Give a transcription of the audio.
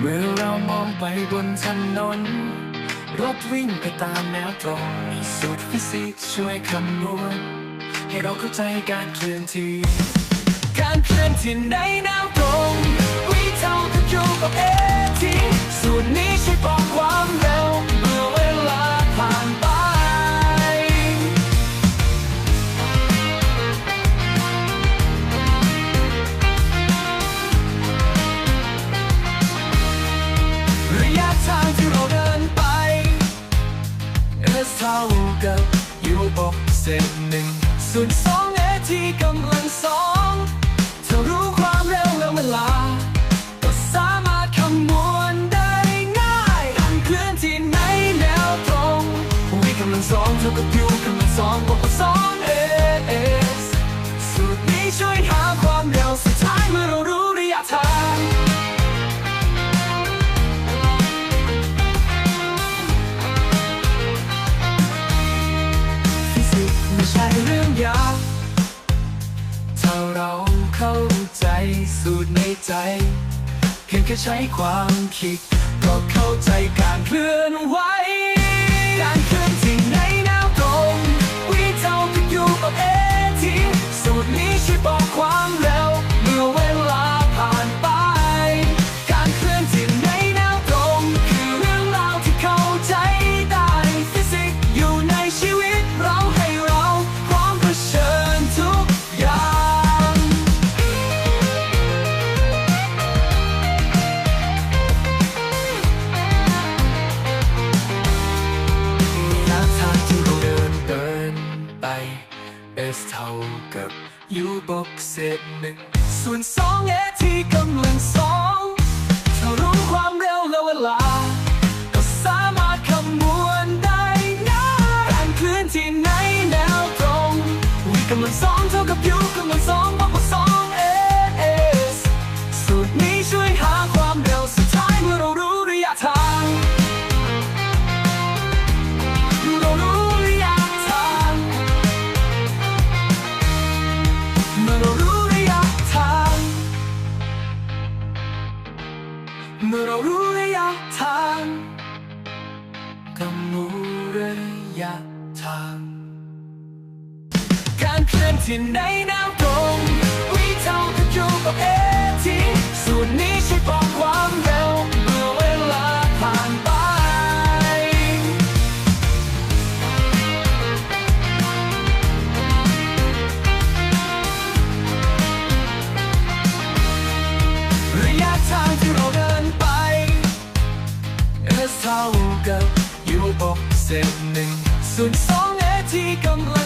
เมื่อเรามองไปบนถนน รถวิ่งไปตามแนวตรงมีสูตรฟิสิกส์ช่วยคำนวณให้เราเข้าใจการเคลื่อนที่ การเคลื่อนที่ในแนวตรง เส้นหนึ่งส่วนสองเอที่กำลังสองถ้ารู้ความเร็วและเวลา ก็สามารถคำนวณได้ง่ายการเคลื่อนที่ไหนแนวตรงวิกำลังสองเท่ากับ U กำลังสองบวกกับสองเอสสูตรนี้ช่วยหาความเร็วสุดท้าย เราเข้าใจสูตรในใจ เพียงแค่ใช้ความคิด ก็เข้าใจการเคลื่อนไหว บอยู่บกเศษหนึ่ง ส่วนสอง A ที่กำลังสองถ้ารู้ความเร็วและเวลา ก็สามารถคำนวณได้ง่ายการเคลื่อนที่ในแนวตรงวิกำลังสองเท่ากับยูกำลังสองบวกกับสอง A S สูตรนี้ช่วย ก็รู้ระยะทาง การเคลื่อนที่ในแนวตรงวิเท่ากับยูกับเอทีสูตรนี้ช่วยบอกความเร็วเมื่อเวลาผ่านไป ระยะทางที่เราเดินไป S เท่ากับ เศษหนึ่งส่วนสองเอที่กำลัง